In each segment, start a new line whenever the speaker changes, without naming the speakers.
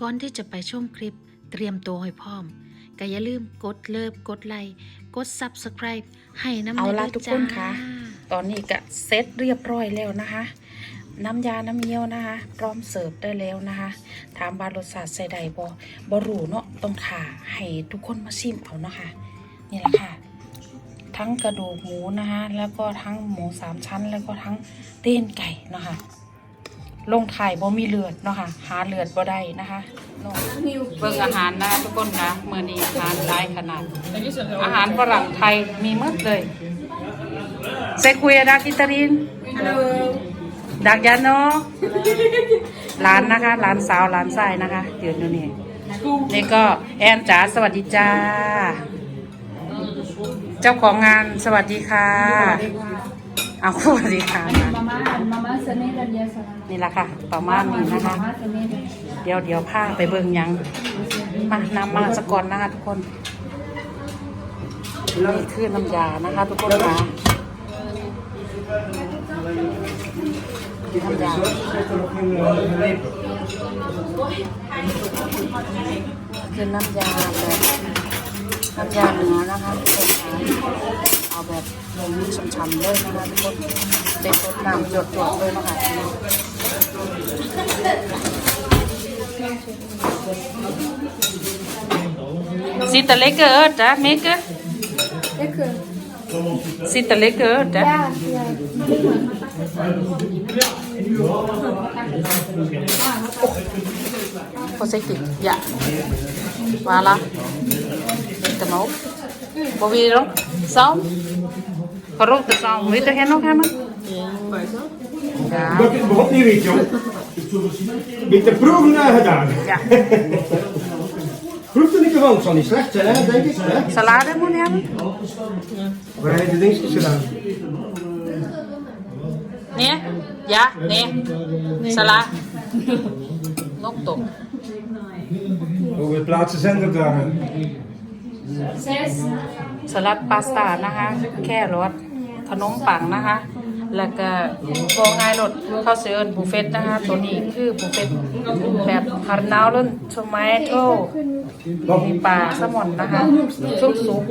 ก่อนที่จะไปชมคลิป เตรียมตัวให้พร้อมก็อย่าลืมกดเลิฟกดไลค์กด Subscribe ให้น้ำ
เอาละ
ด้ย
ทุกคน
จ้า
ค่ะตอนนี้ก็เซตเรียบร้อยแล้วนะคะ น้ำยาน้ำเยี่ยวนะคะ พร้อมเสิร์ฟได้แล้วนะคะ ถามบารสชาติใส่ใดบอบอรู้เนาะต้องถ่าให้ทุกคนมาชิมเอาเนาะค่ะนี่แหละค่ะ ทั้งกระดูกหมูนะคะ แล้วก็ทั้งหมูสามชั้น แล้วก็ทั้งเต้นไก่เนาะค่ะ ลงถ่ายบ่มีเลือดเนาะค่ะ หาเลือดบ่ได้นะคะเนาะเบิ่งอาหารนะคะทุกคนค่ะมื้อนี้อาหารหลายขนาด อาหารฝรั่งไทยมีหมดเลยเซคุยดากิตารินดักยานโนร้านนะคะร้านสาวร้านทรายนะคะเดี๋ยวดูนี่นี่ก็แอนจ๋าสวัสดีจ้า เจ้าของงานสวัสดีค่ะเอาสวัสดีค่ะ
Mama, mama Sanela dia sana.
นี่แหละค่ะ ประมาณนี้นะคะ
Mama Sanela.
เดี๋ยวเดี๋ยวพาไปเบิ่งหยัง มานำมาสกอนนะคะทุกคน นี่คือน้ำยานะคะ ทุกคนค่ะน้ำยาคือน้ำยาแบบน้ำยาเนื้อนะคะ ทุกคนค่ะเอาแบบช่ำๆเลยนะคะทุกคนเป็นรสน้ำจดๆเลยนะคะ Ziet er lekker uit, hè, Mieke?
Lekker.
Ziet er lekker uit, hè?
Ja, ja.
Voorzichtig, ja. Voilà. Leg hem op. Wat wil je Wil je er nog hebben? Ja.
Dat is begot niet weet, jong. Met de proeven eh, gedaan.
Ja.
Er niet van, het zal niet slecht zijn, hè, denk ik. Hè?
Salade moet je hebben?
Waar heb je de dingetjes gedaan?
Nee? Ja? Nee? Salade? Nog toch?
Hoeveel plaatsen zijn er daar?
สลัดพาสต้านะคะ แค่รสขนมปังนะคะ แล้วก็บอกง่ายรสข้าวเสือบุฟเฟ่ตนะคะตัวนี้คือบุฟเฟ่ตแบบฮาร์นาวลุ่นทอมาโต้มีปลาแซลมอนนะคะซุปสุก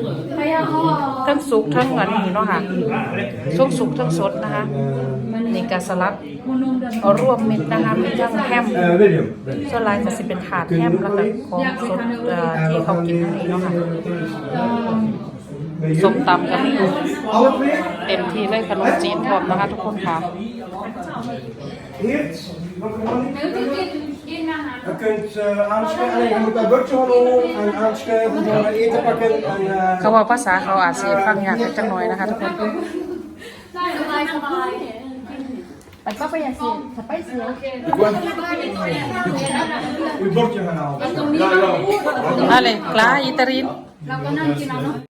ทั้งสุกทั้งอันนี้เนาะค่ะซุปสุกทั้งสดนะคะนี่ก็สลัดเอารวมเมิตรนะคะมีทั้งแฮมส่วนลายจะสิเป็นถาดแฮมแล้วก็ของสดที่เขากินอันนี้เนาะค่ะ ส้มตำก็มี
Alle twee?
เต็มที่เลยขนมจีนพร้อมนะคะทุกคนค่ะ
Eert? Nog een Je kunt uh, aanschuiven. Nee, je moet dat bordje gewoon omhoog en aanschuiven. Dan eten pakken en... eh,
เขาบอกภาษาเขาอาจจะฟังยากจังหน่อยนะคะทุกคน
Pak papa ya sih. Sampai sih.
Uw bordje gaan halen. Ja, ja.
อะไรกลาอิตาลีน